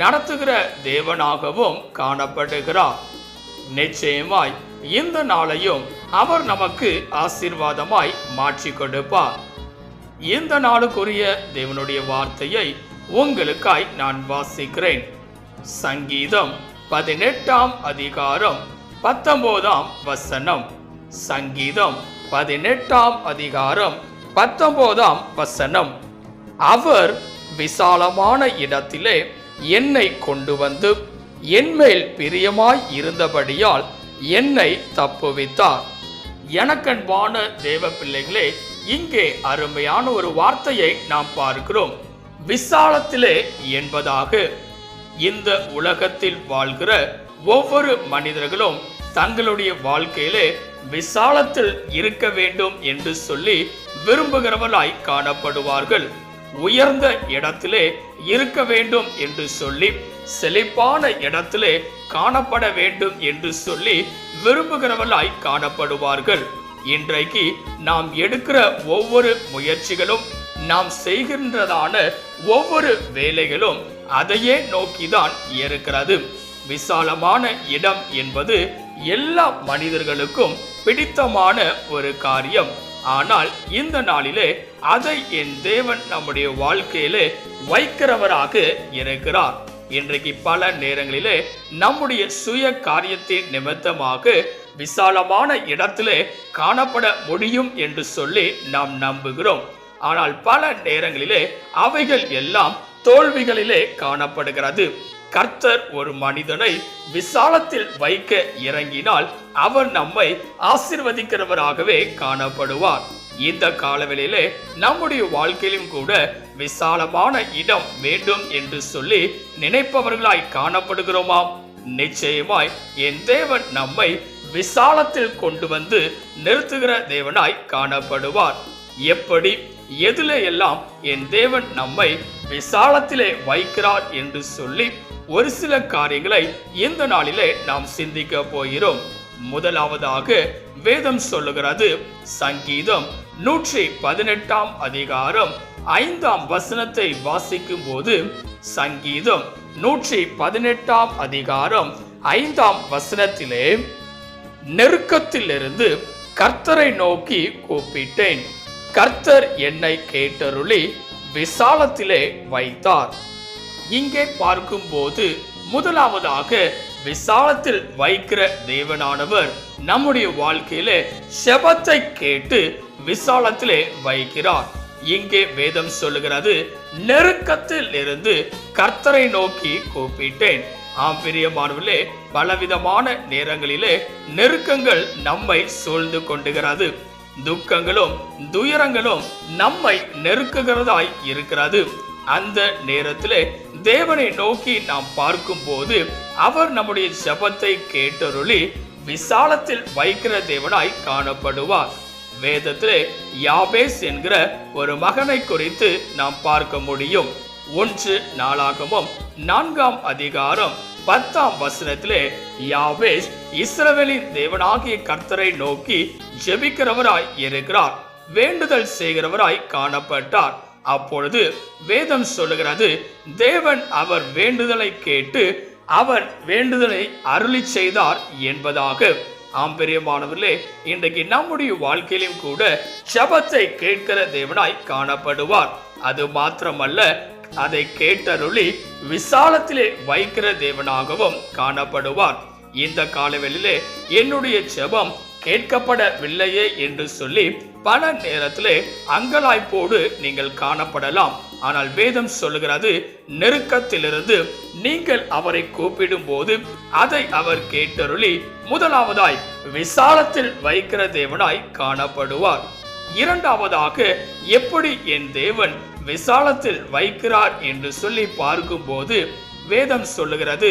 நடத்துகிற தேவனாகவும் காணப்படுகிறார். நிச்சயமாய் இந்த நாளையும் அவர் நமக்கு ஆசீர்வாதமாய் மாற்றி கொடுப்பார். இந்த நாளுக்குரிய தேவனுடைய வார்த்தையை உங்களுக்காய் நான் வாசிக்கிறேன். சங்கீதம் பதினெட்டாம் அதிகாரம் பத்தொன்பதாம் வசனம். சங்கீதம் பதினெட்டாம் அதிகாரம் பத்தொன்பதாம் வசனம். அவர் விசாலமான இடத்திலே என்னை கொண்டு வந்து என்மேல் பிரியமாய் இருந்தபடியால் என்னை தப்புவித்தார். எனக்கன்பான தேவ பிள்ளைகளே இங்கே அருமையான ஒரு வார்த்தையை நாம் பார்க்கிறோம். விசாலத்திலே என்பதாக இந்த உலகத்தில் வாழ்கிற ஒவ்வொரு மனிதர்களும் தங்களுடைய வாழ்க்கையிலே விசாலத்தில் இருக்க வேண்டும் என்று சொல்லி விரும்புகிறவர்களாய் காணப்படுவார்கள். உயர்ந்த இடத்திலே இருக்க வேண்டும் என்று சொல்லி செழிப்பான இடத்திலே காணப்பட வேண்டும் என்று சொல்லி விரும்புகிறவர்களாய் காணப்படுவார்கள். இன்றைக்கு நாம் எடுக்கிற ஒவ்வொரு முயற்சிகளும் நாம் செய்கின்றதான ஒவ்வொரு வேலைகளும் அதையே நோக்கிதான் இருக்கிறது. விசாலமான இடம் என்பது எல்லா மனிதர்களுக்கும் பிடித்தமான ஒரு காரியம். ஆனால் இந்த நாளிலே அதை என் தேவன் நம்முடைய வாழ்க்கையிலே வைக்கிறவராக இருக்கிறார். இன்றைக்கு பல நேரங்களிலே நம்முடைய சுய காரியத்தின் நிமித்தமாக விசாலமான இடத்திலே காணப்பட முடியும் என்று சொல்லி நாம் நம்புகிறோம். ஆனால் பல நேரங்களிலே அவைகள் எல்லாம் தோல்விகளிலே காணப்படுகிறது. கர்த்தர் ஒரு மனிதனை விசாலத்தில் வைக்க இறங்கினால் அவர் நம்மை ஆசிர்வதிக்கிறவராகவே காணப்படுவார். இந்த காலவெளியிலே நம்முடைய வாழ்க்கையிலும் கூட விசாலமான இடம் வேண்டும் என்று சொல்லி நினைப்பவர்களாய் காணப்படுகிறோமாம். நிச்சயமாய் என் தேவன் நம்மை விசாலத்தில் கொண்டு வந்து நிறுத்துகிற தேவனாய் காணப்படுவார். எப்படி? எதிலே எல்லாம் என் தேவன் நம்மை விசாலத்திலே வைக்கிறார் என்று சொல்லி ஒரு சில காரியங்களை இந்த நாளிலே நாம் சிந்திக்க போகிறோம். முதலாவதாக வேதம் சொல்லுகிறது சங்கீதம் நூற்றி பதினெட்டாம் அதிகாரம் ஐந்தாம் வசனத்தை வாசிக்கும் போது சங்கீதம் நூற்றி பதினெட்டாம் அதிகாரம் ஐந்தாம் வசனத்திலே நெருக்கத்திலிருந்து கர்த்தரை நோக்கி கூப்பிட்டேன். கர்த்தர் என்னை கேட்டருளி விசாலத்திலே வைத்தார். இங்கே பார்க்கும்போது முதலாவதாக விசாலத்தில் வைக்கிற தேவனானவர் நம்முடைய வாழ்க்கையிலே செபத்தை கேட்டு விசாலத்திலே வைக்கிறார். இங்கே வேதம் சொல்லுகிறது நெருக்கத்தில் இருந்து கர்த்தரை நோக்கி கூப்பிட்டேன். ஆம் பிரியமானவர்களே பலவிதமான நேரங்களிலே நெருக்கங்கள் நம்மை சூழ்ந்து கொண்டுகிறது. துக்கங்களும் துயரங்களும் நம்மை நெருக்குகிறதாய் இருக்கிறது. அந்த நேரத்திலே தேவனை நோக்கி நாம் பார்க்கும் போது அவர் நம்முடைய ஜபத்தை கேட்டருளி விசாலத்தில் வைக்கிற தேவனாய் காணப்படுவார். வேதத்திலே யாபேஸ் என்கிற ஒரு மகனை குறித்து நாம் பார்க்க முடியும். ஒன்று நாளாகமும் நான்காம் அதிகாரம் பத்தாம் வசனத்திலே யாபேஸ் இஸ்ரவேலின் தேவனாகிய கர்த்தரை நோக்கி ஜெபிக்கிறவராய் இருக்கிறார் வேண்டுதல் செய்கிறவராய் காணப்பட்டார். அப்பொழுது வேதம் சொல்லுகிறது தேவன் அவர் வேண்டுதலை கேட்டு அவர் வேண்டுதலை அருளி செய்தார் என்பதாக. ஆம்பரியமானவர்களே இன்றைக்கு நம்முடைய வாழ்க்கையிலும் கூட ஜபத்தை கேட்கிற தேவனாய் காணப்படுவார். அது மாத்திரமல்ல அதை கேட்டருளி விசாலத்திலே வைக்கிற தேவனாகவும் காணப்படுவார். இந்த காலவெளியிலே என்னுடைய ஜெபம் கேட்கப்படவில்லையே என்று சொல்லி பல நேரத்திலே அங்கலாய்ப்போடு நீங்கள் காணப்படலாம். ஆனால் வேதம் சொல்லுகிறது நெருக்கத்திலிருந்து நீங்கள் அவரை கூப்பிடும் போது அதை அவர் கேட்டருளி முதலாவதாய் விசாலத்தில் வைக்கிற தேவனாய் காணப்படுவார். இரண்டாவதாக எப்படி என் தேவன் விசாலத்தில் வைக்கிறார் என்று சொல்லி பார்க்கும்போது வேதம் சொல்லுகிறது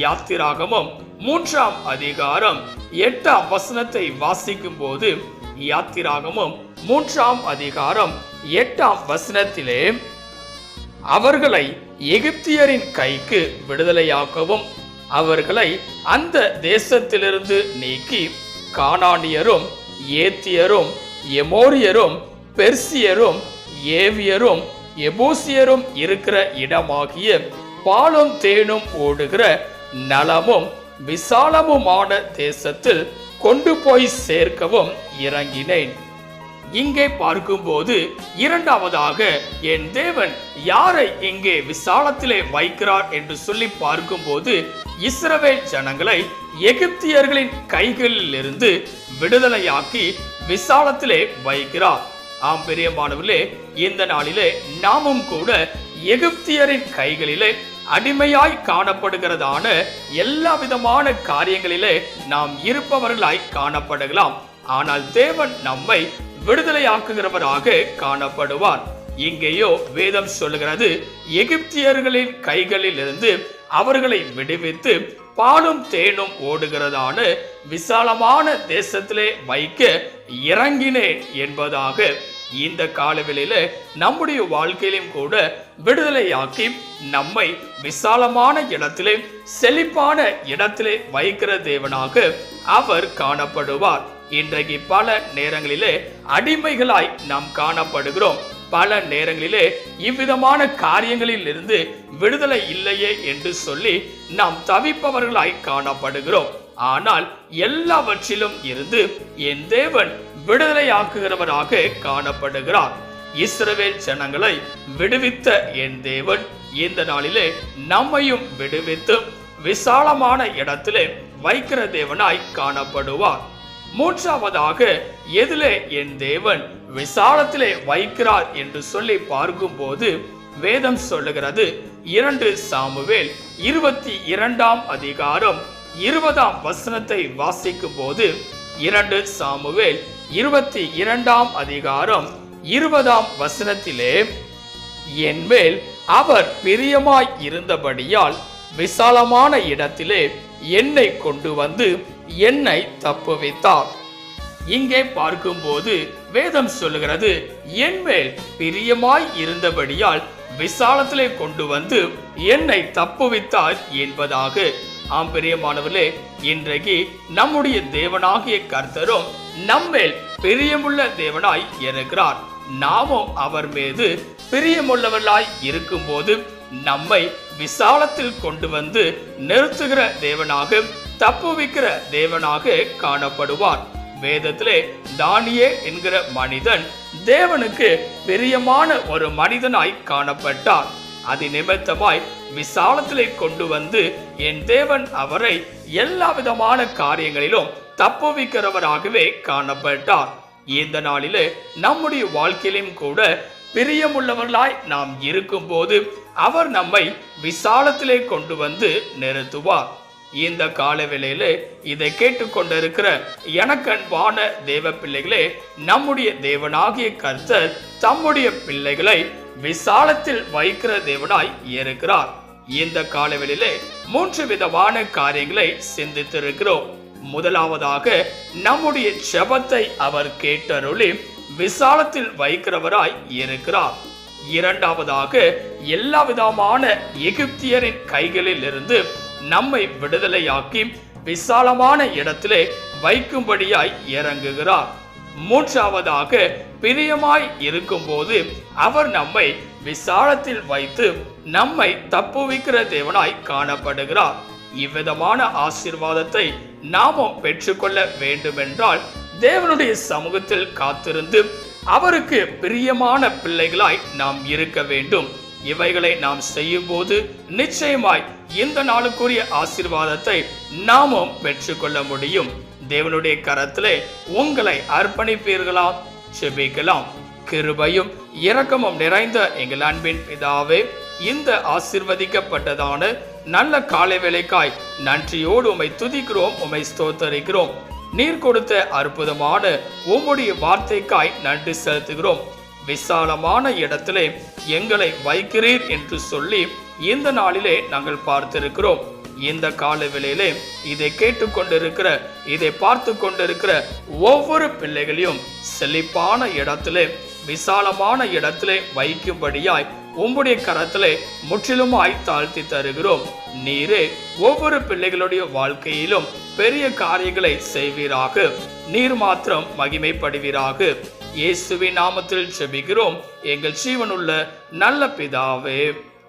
யாத்திராகமம் மூன்றாம் அதிகாரம் எட்டாம் வசனத்தை வாசிக்கும் போது யாத்திராகமும் மூன்றாம் அதிகாரம் எட்டாம் வசனத்திலே அவர்களை எகிப்தியரின் கைக்கு விடுதலையாக்கவும் அவர்களை அந்த தேசத்திலிருந்து நீக்கி கானானியரும் ஏத்தியரும் எமோரியரும் பெர்சியரும் ஏவியரும் எபூசியரும் இருக்கிற இடமாகிய பாலும் தேனும் ஓடுகிற நலமும் விசாலமுமான தேசத்தில் கொண்டு போய் சேர்க்கவும் இறங்கினேன். இங்கே பார்க்கும்போது இரண்டாவதாக என் தேவன் யாரை இங்கே விசாலத்திலே வைக்கிறார் என்று சொல்லி பார்க்கும்போது இஸ்ரவேல் ஜனங்களை எகிப்தியர்களின் கைகளில் இருந்து விடுதலையாக்கி விசாலத்திலே வைக்கிறார். ஆம் பெரியமானவர்களே இந்த நாளிலே நாமும் கூட எகிப்தியரின் கைகளிலே அடிமையாய் காணப்படுகிறதான எல்லா விதமான காரியங்களிலே நாம் இருப்பவர்களாய் காணப்படுகலாம் ஆனால் தேவன் நம்மை விடுதலையாக்குகிறவராக காணப்படுவார். இங்கேயோ வேதம் சொல்லுகிறது எகிப்தியர்களின் கைகளில் இருந்து அவர்களை விடுவித்து பாலும் தேனும் ஓடுகிறதான விசாலமான தேசத்திலே வைக்க இறங்கினேன் என்பதாக இந்த காலவெளியில நம்முடைய வாழ்க்கையிலும் கூட விடுதலையாக்கி நம்மை விசாலமான இடத்திலே செழிப்பான இடத்திலே வைக்கிற தேவனாக அவர் காணப்படுவார். இன்றைக்கு பல நேரங்களிலே அடிமைகளாய் நாம் காணப்படுகிறோம். பல நேரங்களிலே இவ்விதமான காரியங்களில் இருந்து விடுதலை இல்லையே என்று சொல்லி நாம் தவிப்பவர்களாய் காணப்படுகிறோம். ஆனால் எல்லாவற்றிலும் இருந்து என் தேவன் விடுதலையாக்குகிறவராக காணப்படுகிறார். இஸ்ரவேல் ஜனங்களை விடுவித்த என் தேவன் இந்த நாளிலே நம்மையும் விடுவித்து விசாலமான இடத்திலே வைக்கிற தேவனாய் காணப்படுவார். மூன்றாவதாக எதிலே என் தேவன் விசாலத்திலே வைக்கிறார் என்று சொல்லி பார்க்கும்போது வேதம் சொல்லுகிறது. இரண்டு சாமுவேல் இருபத்தி இரண்டாம் அதிகாரம் இருபதாம் வசனத்தை வாசிக்கும் போது இரண்டு சாமுவேல் இருபத்தி இரண்டாம் அதிகாரம் இருபதாம் வசனத்திலே என்மேல் அவர் பிரியமாய் இருந்தபடியால் விசாலமான இடத்திலே என்னை கொண்டு வந்து என்னை தப்புவித்தார் இங்கே பார்க்கும்போது வேதம் சொல்லுகிறது என்மேல் பிரியமாய் இருந்தபடியால் விசாலத்திலே கொண்டு வந்து என்னை தப்புவித்தார் என்பதாக. ஆம் பிரியமானவர்களே இன்றைக்கு நம்முடைய தேவனாகிய கர்த்தரும் நம்மேல் பிரியமுள்ள தேவனாய் இருக்கிறார். நாமும் அவர் மீது பிரியமுள்ளவர்களாய் இருக்கும்போது நம்மை விசாலத்தில் கொண்டு வந்து நிறுத்துகிற தேவனாக தப்புவிக்கிற தேவனாக காணப்படுவார். வேதத்திலே தானியே என்கிற மனிதன் தேவனுக்கு பிரியமான ஒரு மனிதனாய் காணப்பட்டார். அது நிமித்தமாய் விசாலத்திலே கொண்டு வந்து என் தேவன் அவரை எல்லா விதமான காரியங்களிலும் தப்புவிக்கிறவராகவே காணப்பட்டார். இந்த நாளிலே நம்முடைய வாழ்க்கையிலும் கூட பிரியமுள்ளவர்களாய் நாம் இருக்கும்போது அவர் நம்மை விசாலத்திலே கொண்டு வந்து நிறுத்துவார். இந்த கால வேளையிலே இதை கேட்டுக்கொண்டிருக்கிற எனக்கன்பான தேவ பிள்ளைகளே நம்முடைய தேவனாகிய கர்த்தர் தம்முடைய பிள்ளைகளை விசாலத்தில் வைக்கிற தேவனாய் இருக்கிறார். இந்த காலவெளியிலே மூன்று விதமான காரியங்களை சிந்தித்திருக்கிறோம். முதலாவதாக நம்முடைய செபத்தை அவர் கேட்டருளி விசாலத்தில் வைக்கிறவராய் இருக்கிறார். இரண்டாவதாக எல்லா விதமான எகிப்தியரின் கைகளில் இருந்து நம்மை விடுதலையாக்கி விசாலமான இடத்திலே வைக்கும்படியாய் இறங்குகிறார். மூன்றாவதாக பிரியமாய் இருக்கும்போது அவர் நம்மை விசாலத்தில் வைத்து நம்மை தப்புவிக்கிற தேவனாய் காணப்படுகிறார். இவ்விதமான ஆசீர்வாதத்தை நாமும் பெற்றுக்கொள்ள வேண்டுமென்றால் தேவனுடைய சமூகத்தில் காத்திருந்து அவருக்கு பிரியமான பிள்ளைகளாய் நாம் இருக்க வேண்டும். இவைகளை நாம் செய்யும் போது நிச்சயமாய் இந்த நாளுக்குரிய ஆசீர்வாதத்தை நாமும் பெற்றுக்கொள்ள முடியும். தேவனுடைய கரத்திலே உங்களை அர்ப்பணிப்பீர்களா? செபிக்கலாம். கிருபையும் இரக்கமும் நிறைந்த எங்கள் அன்பின் பிதாவே இந்த ஆசிர்வதிக்கப்பட்டதான நல்ல காலை வேலைக்காய் நன்றியோடு உமை துதிக்கிறோம் உமை ஸ்தோத்தரிக்கிறோம். நீர் கொடுத்த அற்புதமான உம்முடைய வார்த்தைக்காய் நன்றி செலுத்துகிறோம். விசாலமான இடத்திலே எங்களை வைக்கிறீர் என்று சொல்லி இந்த நாளிலே நாங்கள் பார்த்திருக்கிறோம். இந்த கால வேளையிலே இதை கேட்டுக்கொண்டிருக்கிற இதை பார்த்து கொண்டிருக்கிற ஒவ்வொரு பிள்ளைகளையும் செழிப்பான இடத்திலே விசாலமான இடத்திலே வைக்கும்படியாய் உம்முடைய கரத்திலே முற்றிலுமாய் தாழ்த்தி தருகிறோம். நீரே ஒவ்வொரு பிள்ளைகளுடைய வாழ்க்கையிலும் பெரிய காரியங்களை செய்வீராக. நீர் மாத்திரம் மகிமைப்படுவீராக. இயேசுவின் நாமத்தில் செபிக்கிறோம் எங்கள் ஜீவனுள்ள நல்ல பிதாவே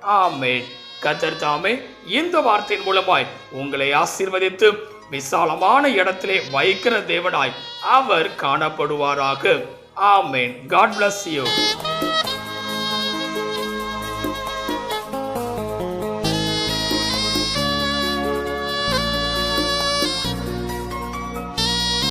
ஆமென். கத்தர் தாமே இந்த வார்த்தையின் மூலமாய் உங்களை ஆசீர்வதித்து விசாலமான இடத்திலே வைக்கிற தேவனாய் அவர் காணப்படுவாராக. ஆமேன். God bless you